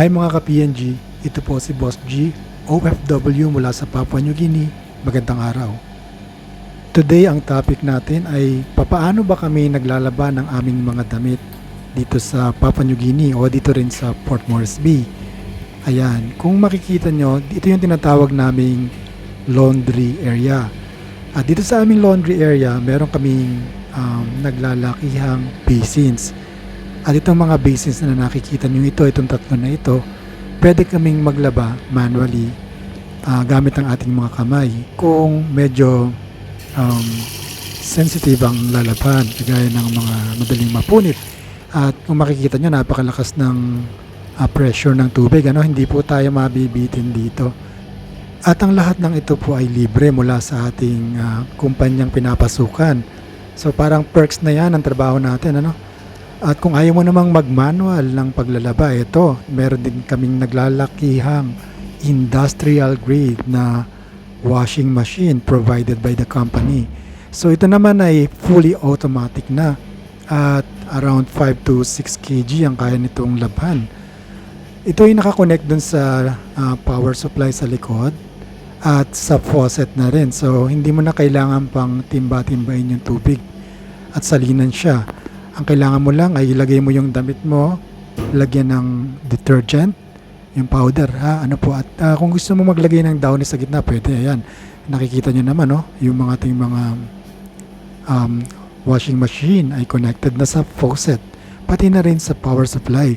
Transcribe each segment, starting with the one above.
Hi mga ka-PNG, ito po si Boss G, OFW mula sa Papua New Guinea. Magandang araw. Today ang topic natin ay papaano ba kami naglalaba ng aming mga damit dito sa Papua New Guinea o dito rin sa Port Moresby. Ayan, kung makikita nyo, ito yung tinatawag naming laundry area. At dito sa aming laundry area, meron kaming um, naglalakihang basins. At itong mga basins na nakikita nyo ito, itong tatlo na ito, pwede kaming maglaba manually ah, gamit ang ating mga kamay. Kung medyo um, sensitive ang lalaban, kagaya ng mga madaling mapunit. At kung makikita nyo, napakalakas ng ah, pressure ng tubig. Ano? Hindi po tayo mabibitin dito. At ang lahat ng ito po ay libre mula sa ating ah, kumpanyang pinapasukan. So parang perks na yan ang trabaho natin. Ano? At kung ayaw mo namang mag-manual ng paglalaba, ito, meron din kaming naglalakihang industrial grade na washing machine provided by the company. So ito naman ay fully automatic na at around 5 to 6 kg ang kaya nitong labhan. Ito ay nakakonect dun sa ah, power supply sa likod at sa faucet na rin. So hindi mo na kailangan pang timba-timbain yung tubig at salinan siya. Ang kailangan mo lang ay ilagay mo yung damit mo, lagyan ng detergent, yung powder ha, ano po at ah, kung gusto mo maglagay ng downy sa gitna, pwede ayan. Nakikita nyo naman no, yung mga ating mga um, washing machine ay connected na sa faucet, pati na rin sa power supply.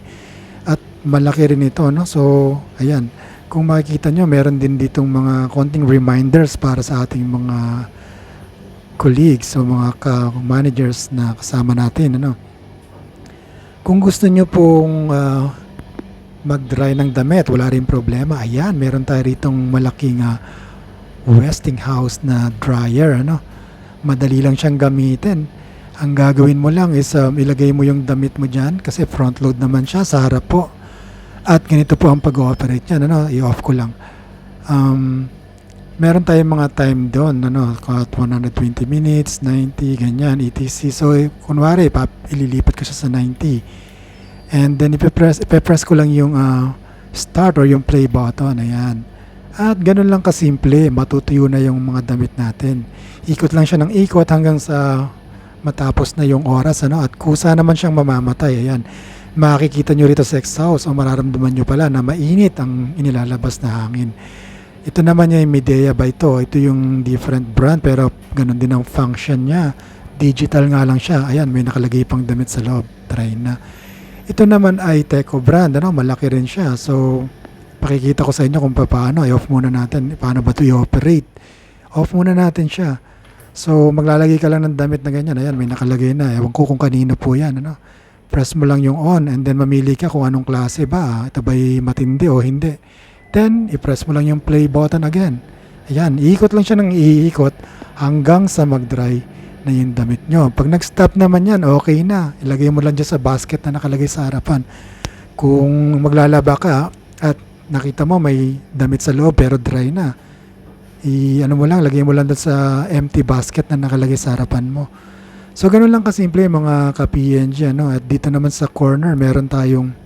At malaki rin ito no. So, ayan, kung makikita nyo, meron din ditong mga konting reminders para sa ating mga colleagues o mga ka-managers na kasama natin. Ano? Kung gusto nyo pong ah, mag-dry ng damit, wala rin problema. Ayan, meron tayo ritong malaking ah, Westinghouse na dryer. Ano? Madali lang siyang gamitin. Ang gagawin mo lang is um, ilagay mo yung damit mo dyan kasi front load naman siya sa harap po. At ganito po ang pag-ooperate niyan. Ano? I-off ko lang. Um, meron tayong mga time doon, ano, kahit 120 minutes, 90, ganyan, etc. So, eh, kunwari, pap, ililipat ko siya sa 90. And then, ipipress, ipipress ko lang yung ah, start or yung play button, ayan. At ganun lang kasimple, matutuyo na yung mga damit natin. Ikot lang siya ng ikot hanggang sa matapos na yung oras, ano, at kusa naman siyang mamamatay, ayan. Makikita nyo rito sa exhaust o mararamdaman nyo pala na mainit ang inilalabas na hangin. Ito naman yung Medea ba ito? Ito yung different brand pero ganun din ang function niya. Digital nga lang siya. Ayan, may nakalagay pang damit sa loob. Try na. Ito naman ay Teco brand. Ano? Malaki rin siya. So, pakikita ko sa inyo kung paano. I-off muna natin. Paano ba ito i-operate? Off muna natin siya. So, maglalagay ka lang ng damit na ganyan. Ayan, may nakalagay na. Ewan ko kung kanino po yan. Ano? Press mo lang yung on and then mamili ka kung anong klase ba. Ito ba'y matindi o hindi. Then, i-press mo lang yung play button again. Ayan, iikot lang siya ng iikot hanggang sa mag-dry na yung damit nyo. Pag nag-stop naman yan, okay na. Ilagay mo lang dyan sa basket na nakalagay sa harapan. Kung maglalaba ka at nakita mo may damit sa loob pero dry na, i ano mo lang, lagay mo lang dun sa empty basket na nakalagay sa harapan mo. So, ganun lang kasimple mga ka-PNG. Ano? At dito naman sa corner, meron tayong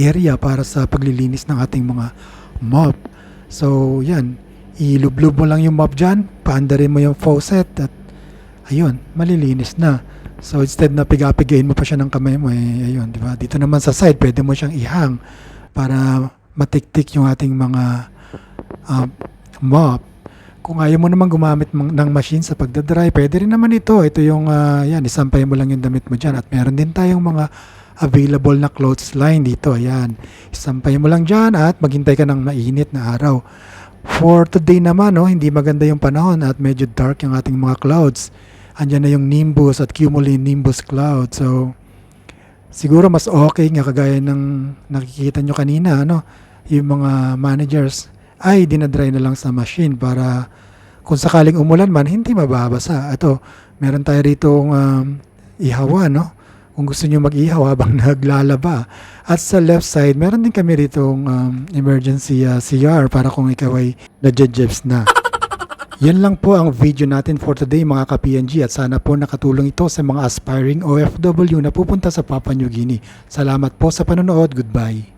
area para sa paglilinis ng ating mga mop. So, yan. Ilublob mo lang yung mop dyan, paandarin mo yung faucet at ayun, malilinis na. So, instead na pigapigain mo pa siya ng kamay mo, eh, ayun, di ba? Dito naman sa side, pwede mo siyang ihang para matiktik yung ating mga um, mop. Kung ayaw mo naman gumamit ng machine sa pagdadry, pwede rin naman ito. Ito yung, ah, yan, isampay mo lang yung damit mo dyan. At meron din tayong mga available na clothes line dito. Ayan. Isampay mo lang dyan at maghintay ka ng mainit na araw. For today naman, no, hindi maganda yung panahon at medyo dark yung ating mga clouds. Andyan na yung nimbus at cumulonimbus cloud. So, siguro mas okay nga kagaya ng nakikita nyo kanina, ano, yung mga managers ay dinadry na lang sa machine para kung sakaling umulan man, hindi mababasa. Ito, meron tayo rito um, ihawa, no? Kung gusto nyo mag-ihaw habang naglalaba. At sa left side, meron din kami rito um, emergency uh, CR para kung ikaw ay nadjejebs na. Yan lang po ang video natin for today mga ka-PNG at sana po nakatulong ito sa mga aspiring OFW na pupunta sa Papua New Guinea. Salamat po sa panonood. Goodbye.